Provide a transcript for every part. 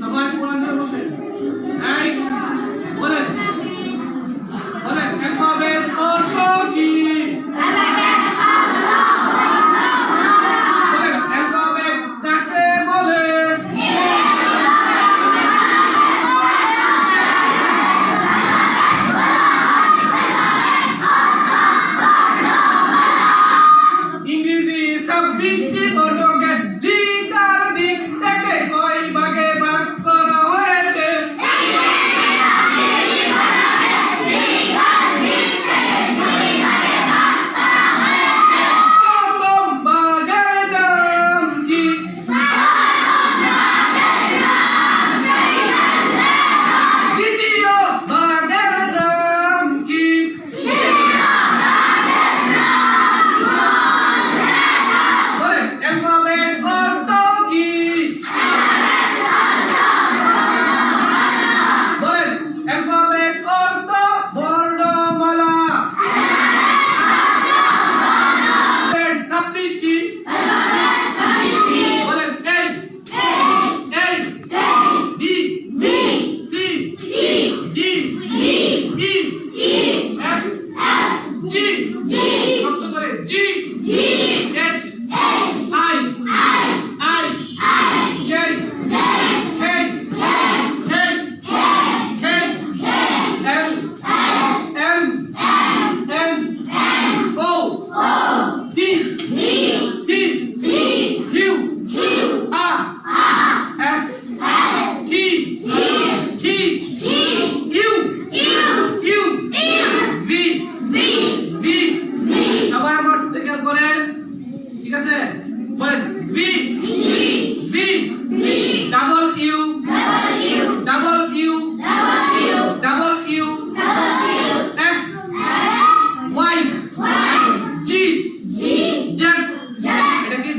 সবাই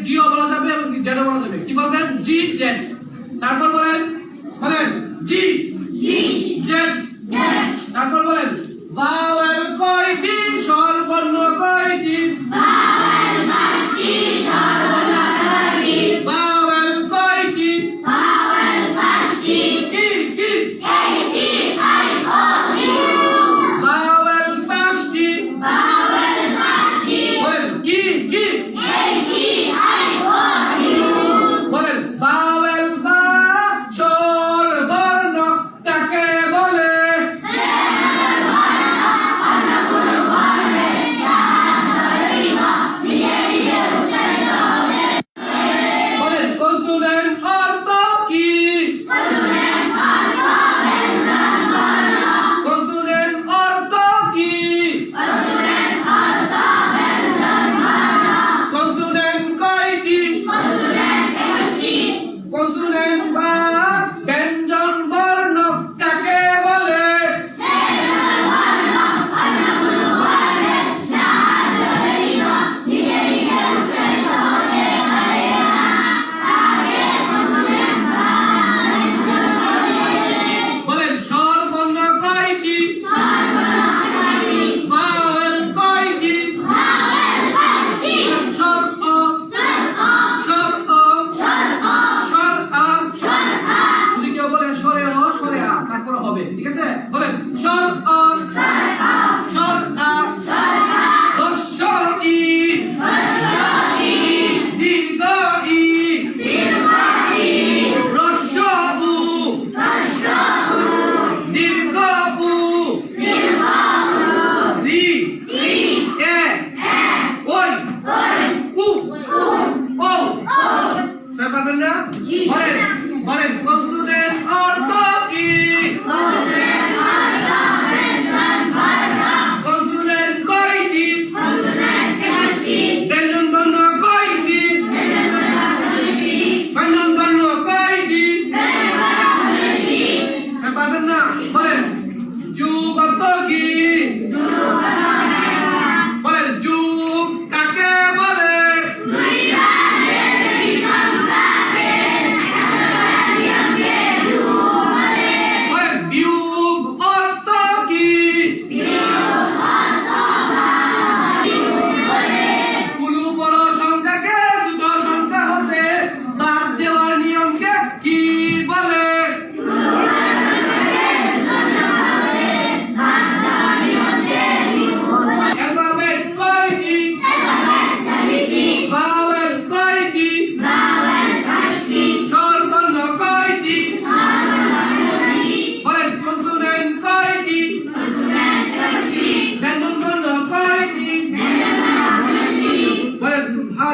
জিও বলা যাবে এবং জেডও বলা যাবে। কি বলবেন? জি জেন। তারপর বলেন বলেন।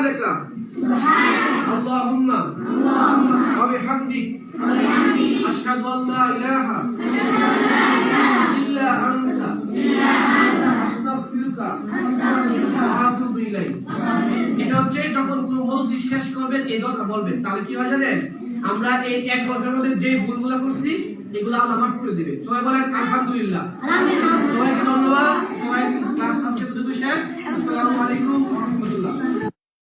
সুবহানাকা আল্লাহুম্মা। ওয়া বিহামদিক আশহাদু আল লা ইলাহা। ইল্লা আনতা। আস্তাগফিরুকা। ওয়া আতুবু ইলাইক। এটা হচ্ছে যখন কোনো মন্ত্রী শেষ করবেন এই দলটা বলবেন। তাহলে কি হয় জানেন? আমরা এই এক ঘণ্টার মধ্যে যে ভুলগুলো করছি এগুলো আল্লাহ মাফ করে দিবে সবাই বলেন আলহামদুলিল্লাহ। সবাইকে ধন্যবাদ। সবাই ক্লাস আজকে দুটো শেষ। আসসালামু আলাইকুম